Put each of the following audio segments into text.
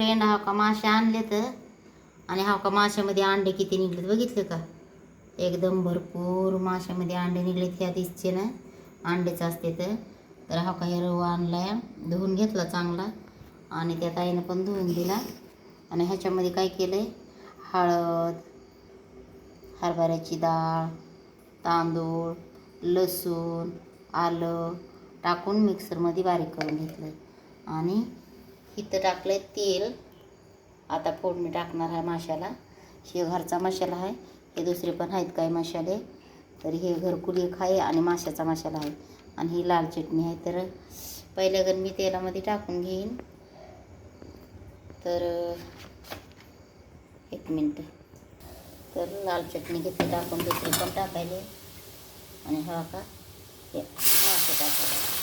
Friend हा का? मासे आणले तर आणि हा का माशामध्ये अंडे किती निघलेत बघितले का? एकदम भरपूर माशामध्ये अंडे निघलेत ह्या दिसचे. ना अंडेच असते तर हा का हे रवा आणलाय. धुवून घेतला चांगला. आणि त्या ताईनं पण धुवून दिला. आणि ह्याच्यामध्ये काय केलं आहे हळद हरभऱ्याची डाळ तांदूळ लसूण आलं टाकून मिक्सरमध्ये बारीक करून घेतलं आहे आणि इथं टाकलं आहे तेल. आता फोडणी टाकणार आहे माशाला. हे घरचा मसाला आहे. हे दुसरे पण आहेत काही मसाले. तर हे घरकुली एक आहे आणि माशाचा मसाला आहे. आणि ही लाल चटणी आहे. तर पहिल्यागण मी तेलामध्ये टाकून घेईन. तर एक मिनटं. तर लाल चटणी घेतली टाकून दुसरी पण टाकायले. आणि हा का हे मासे टाकायला.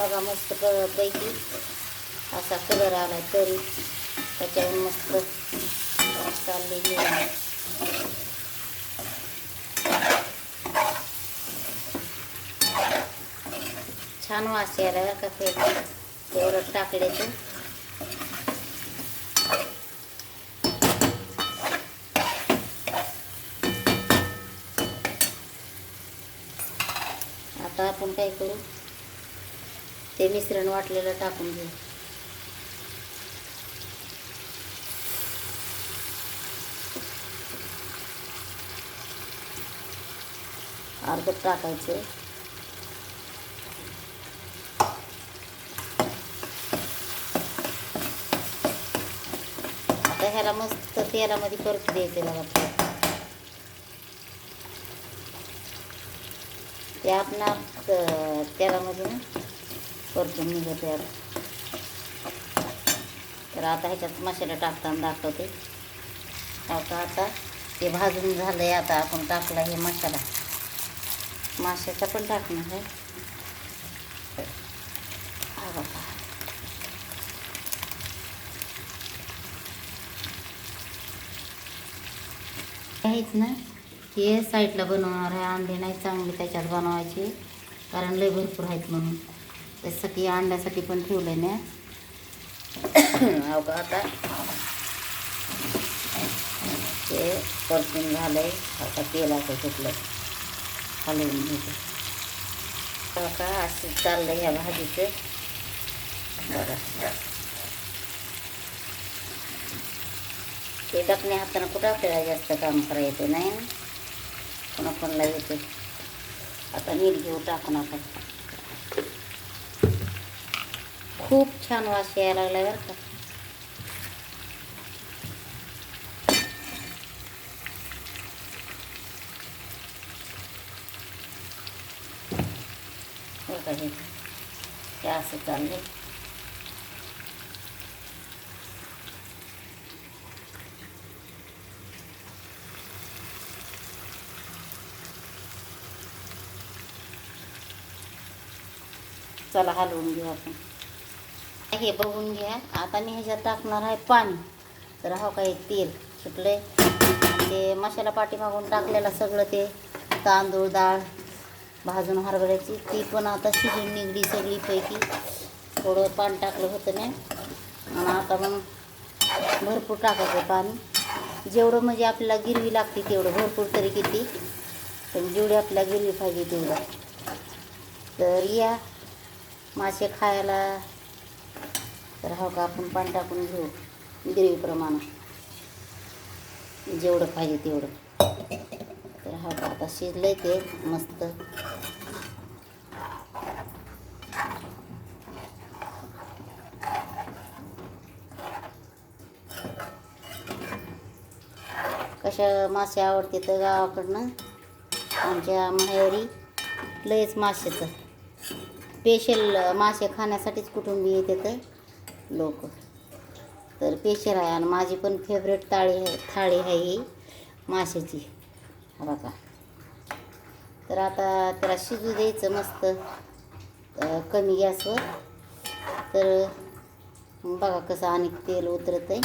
बघा मस्त पैकी असा कलर आला तरी त्याच्यावर मस्त चाललेली आहे. छान वास यायला का ते? तेवढं टाकले आता आपण काय करू? ते मिश्रण वाटलेलं टाकून घेऊ. अर्ध टाकायचं. आता ह्याला मस्त तेलामध्ये परत द्यायचं बघा ते आपण तेलामध्ये ना परतून निघत यार तर आता ह्याच्यात मसाला टाकताना दाखवते. आता आता ते भाजून झालं आहे आता आपण टाकला हे मसाला. माशाचा पण टाकणार आहे. बघा. आहेत ना हे साईडला बनवणार आहे. अंडे नाही चांगले त्याच्यात बनवायचे. कारण लय भरपूर आहेत म्हणून. त्यासाठी अंड्यासाठी पण ठेवलं आहे ना हो का आता ते परतून झालं आहे आता तेलाचं घेतलं हलवून घेते. का असं चाललं ह्या भाजीचं. बरं ते टाकणे हातानं कुठं आपल्याला जास्त काम करा येते नाही ना? कोणा येते. आता मीठ घेऊ टाकून आपण. खूप छान वास यायला लागलाय बरं का. बरं का असं चालले चला हलवून घेऊ आपण. हे बघून घ्या. आता मी ह्याच्यात टाकणार आहे पाणी. तर हो काही तेल सुटले ते मसाला पाठीमागून टाकलेलं सगळं ते तांदूळ डाळ भाजून हरभऱ्याची ती पण आता शिजून निघली सगळी पैकी थोडं पाणी टाकलं होतं नाही आणि आता मग भरपूर टाकायचं पाणी. जेवढं म्हणजे आपल्याला गिरवी लागते तेवढं भरपूर तरी किती. पण जेवढी आपल्याला गिरवी पाहिजे तेवढं. तर या मासे खायला तर हा का आपण पाणी टाकून घेऊ. ग्रेवीप्रमाणे जेवढं पाहिजे तेवढं. तर हा का आता शिजलं ते मस्त. कशा मासे आवडते तर गावाकडनं? आमच्या माहेरी लयच मासेचं स्पेशल मासे खाण्यासाठीच कुटुंबी येते तर. लोक तर पेशर आहे आणि माझी पण फेवरेट थाळी आहे थाळी आहे ही माशाची. बघा. तर आता त्याला शिजू द्यायचं मस्त कमी गॅसवर. तर बघा कसं आणि तेल उतरत आहे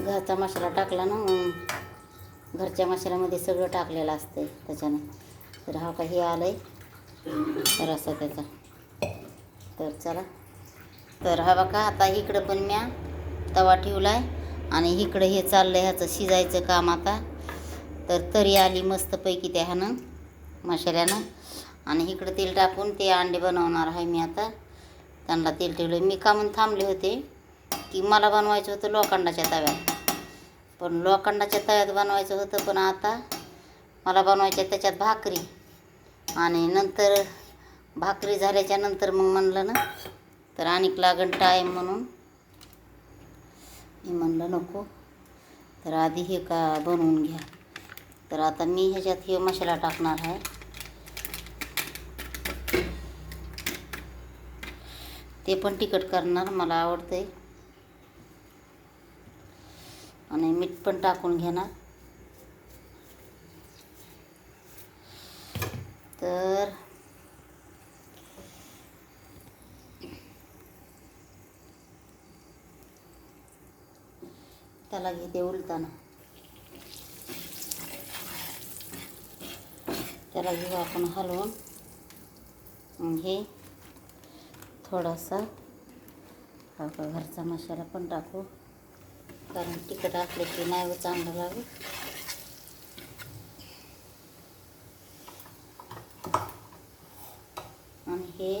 घरचा मसाला टाकला ना मग घरच्या मसाल्यामध्ये सगळं टाकलेलं असतंय त्याच्यानं. तर हा काही आलं आहे रसा त्याचा. तर चला. तर हवा का? आता इकडं पण म्या तवा ठेवला आहे आणि इकडं हे चाललं आहे ह्याचं शिजायचं काम आता. तर तरी आली मस्तपैकी त्या ह्यानं मसाल्यानं आणि इकडं तेल टाकून ते अंडे बनवणार आहे मी आता. त्यांना तेल ठेवलं मी का म्हणून थांबले होते? की मला बनवायचं होतं लोखंडाच्या तव्यात. पण लोखंडाच्या तव्यात बनवायचं होतं पण आता मला बनवायच्या त्याच्यात भाकरी. आणि नंतर भाकरी झाल्याच्यानंतर मग म्हणलं ना तर आणिक लागण टाईम म्हणून. मी म्हणलं नको. तर आधी हे का बनवून घ्या. तर आता मी ह्याच्यात हे मसाला टाकणार आहे. ते पण तिखट करणार मला आवडते आणि मीठ पण टाकून घेणार तर त्याला घेते उलताना. त्याला घेऊ आपण हलवून. हे थोडासा हा का घरचा मसाला पण टाकू. कारण तिखट असले की नाही चांगलं लागू आणि हे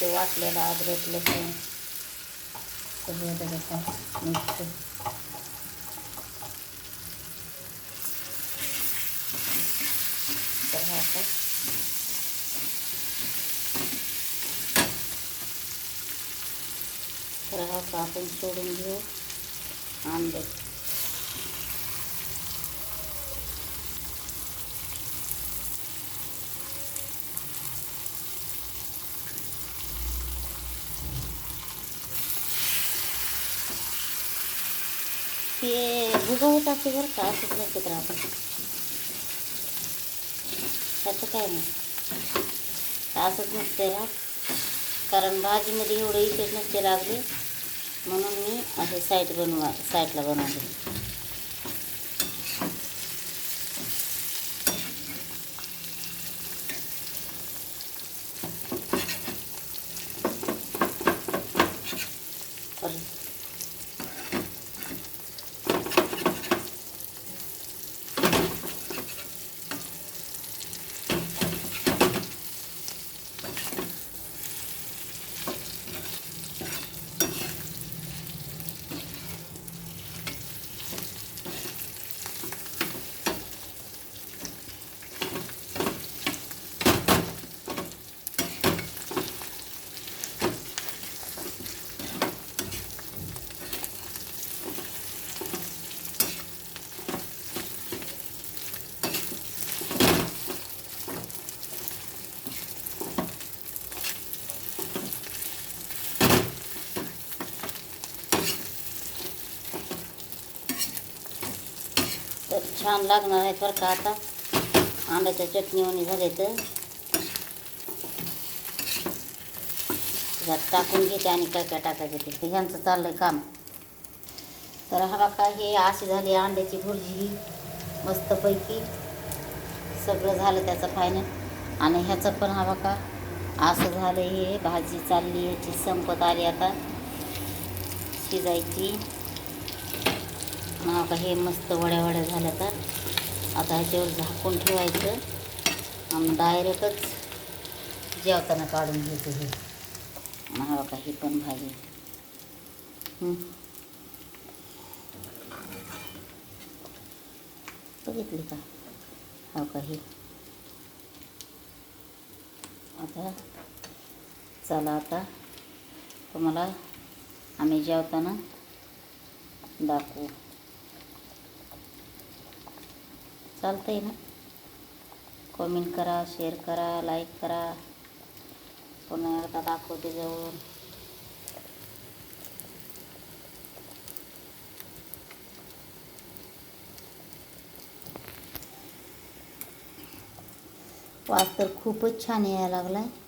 ते वाटलेलं अद्रक लसूण. सगळं त्याच्यात मिक्स तर हा। आता तर हा का आपण सोडून घेऊ अंडे ते भुगवत असते बरं का असंच नसत राहतं त्याचं काय नाही असंच नसते राहत कारण भाजीमध्ये एवढं इफेक्ट नसते लागले म्हणून मी असे साईड बनवा साईडला बनवले परत तर छान लागणार आहेत बरं का आता. अंड्याच्या चटणीवणी झाले तर ह्यात टाकून घेते आणि काय काय टाकायचं ते. ह्यांचं चाललंय काम. तर हा बघा हे अशी झाली अंड्याची भुर्जी. मस्तपैकी सगळं झालं त्याचं फायनल आणि ह्याचं पण हा बघा असं झालं हे. भाजी चालली ह्याची संपत आली आता. शिजायची. मग हे मस्त वड्या वड्या झाल्या तर आता ह्याच्यावर झाकून ठेवायचं. आणि डायरेक्टच जेवताना काढून घ्यायचं हे. मग हा बघा ही पण भाजी. बघितली का? हो का ही? आता चला आता तुम्हाला आम्ही जेवताना दाखवू. चलते ना. कॉमेंट करा शेयर करा लाइक करा. पुन्हा एकदा दाखवते जवळून वास छान यायला लगला है